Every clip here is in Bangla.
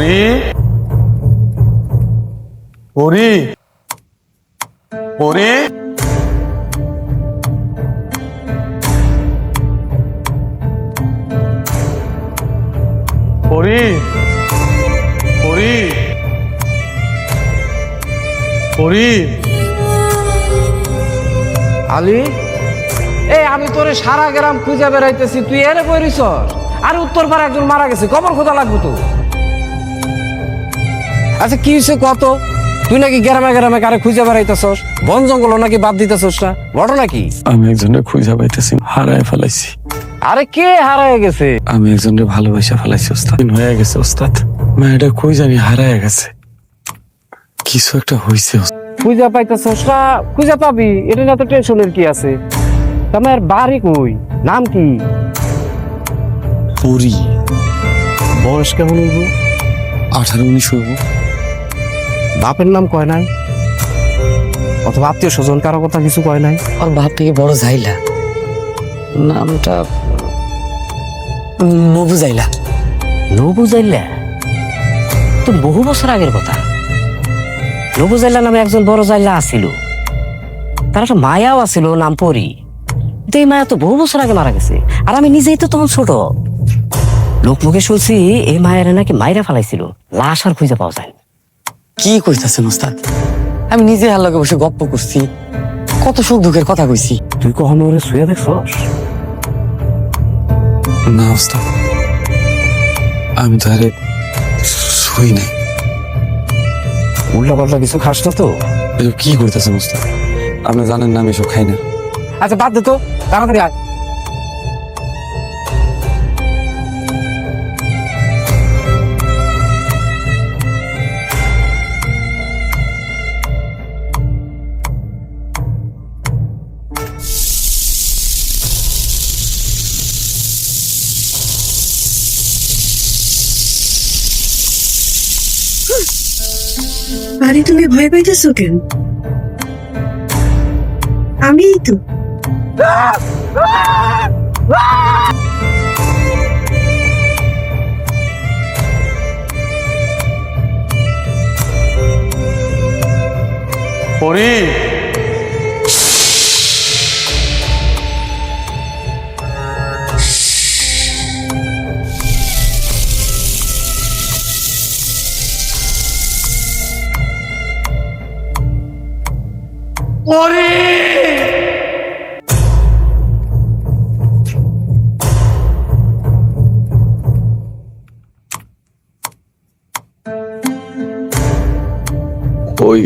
পরি এই আমি তোরে সারা গ্রাম খুঁজে বেড়াইতেছি, তুই এনে করিস আর উত্তর পাড়া একজন মারা গেছে, কবর খোঁজা লাগবে তো। আচ্ছা কি হয়েছে কত তুই নাকি গ্রামে গ্রামে কারে খুঁজে বেড়াইতেছস? বন জঙ্গল নাকি বাদ দিতেছস না? ঘটনা কি? আমি একজনের খুঁজা পাইতেছি হারায় ফেলাইছি। আরে কে হারায় গেছে? আমি একজনের ভালোবাসা ফেলাইছি ওস্তাদ। হয়ে গেছে ওস্তাদ। মেয়েটা কই জানি হারায় গেছে। কিছু একটা হয়েছে খুঁজে পাইতেছস না? খুঁজে পাবি এটা না তো টেনশনের কি আছে? তোমার বাড়ি কই? নাম কি? পুরী। বয়স কেমন হইব? আঠারো উনিশ হইব। বাপের নাম কয় নাই? অথবা আত্মীয় স্বজন কারও কথা কিছু কয় নাই? ওর বাপ থেকে বড় জাইলা। নামটা নবু জাইলা। নবু জাইলা? তো বহু বছর আগের কথা। নবু জাইলা নামে একজন বড় জাইলা আছিল। তার একটা মায়াও আছিল নাম পরি। কিন্তু এই মায়া তো বহু বছর আগে মারা গেছে। আর আমি নিজেই তো তখন ছোট। লোক মুখে শুনছি এই মায়ের নাকি মায়েরা ফেলাইছিল। লাশ আর খুঁজে পাওয়া যায় না। কি কইতাছেন ওস্তাদ? আমি নিজে হার লগে বসে গপ্প করছি। কত সুখ দুঃখের কথা কইছি। তুই কখনো ওরে শুয়ে দেখছস না ওস্তাদ। আমি তো আরে শুই নাই। উল্টা পাল্টা কিছু খাস না তো? এসব কি করতেছেন ওস্তাদ? আপনি জানেন না আমি এসব খাই না। আচ্ছা বাদ দে তো। তাড়াতাড়ি আয়। আরে তুমি ভয় পাইতেছো কেন? আমিই তো। পরি। কই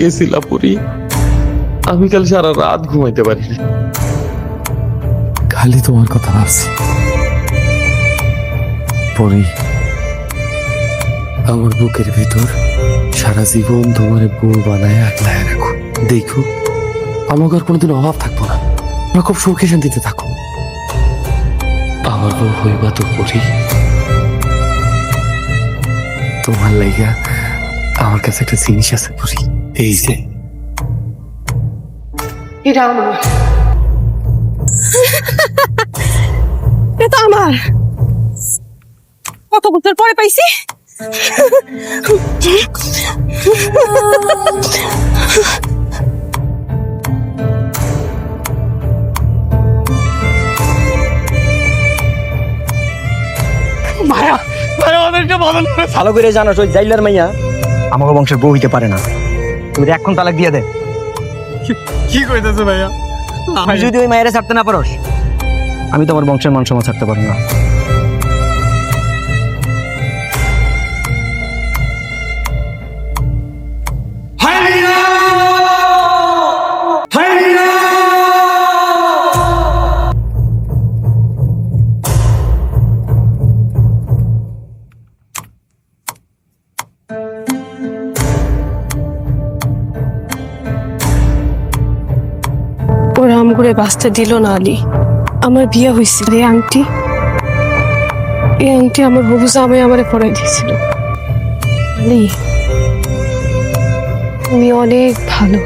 গেছিলা পুরী। আমি কাল সারা রাত ঘুমাইতে পারি খালি তোমার কথা ভাবছি। পরি আমার বুকের ভিতর সারা জীবন তোমার বউ বানায় আগলায় রাখো। দেখো। আমাকে আর কোনোদিন অভাব থাকব না। আমরা খুব সুখে শান্তিতে থাকো। আমার বউ হইবা তো পরি তোমার লাইগা আমার কাছে একটা জিনিস আছে পুরি এই যে। এটা আমার। এটা আমার। কত বছর পরে পাইছি? ভালো করে জানো ওই জাইলার মাইয়া। আমাকে বংশের বউ হইতে পারে না। তুমি এখন তালাক দিয়ে দে। কি কইতেছ ভাইয়া? আমি যদি ওই মায়েরা ছাড়তে না পারোস আমি তোমার বংশের মান সম্মান ছাড়তে পারব না। ওরা আম করে বাঁচতে দিল না আলি। আমার বিয়ে হয়েছিল। এই আংটি এই আংটি আমার বহু জামাই আমার পরাই দিয়েছিল। আলী, তুমি অনেক ভালো।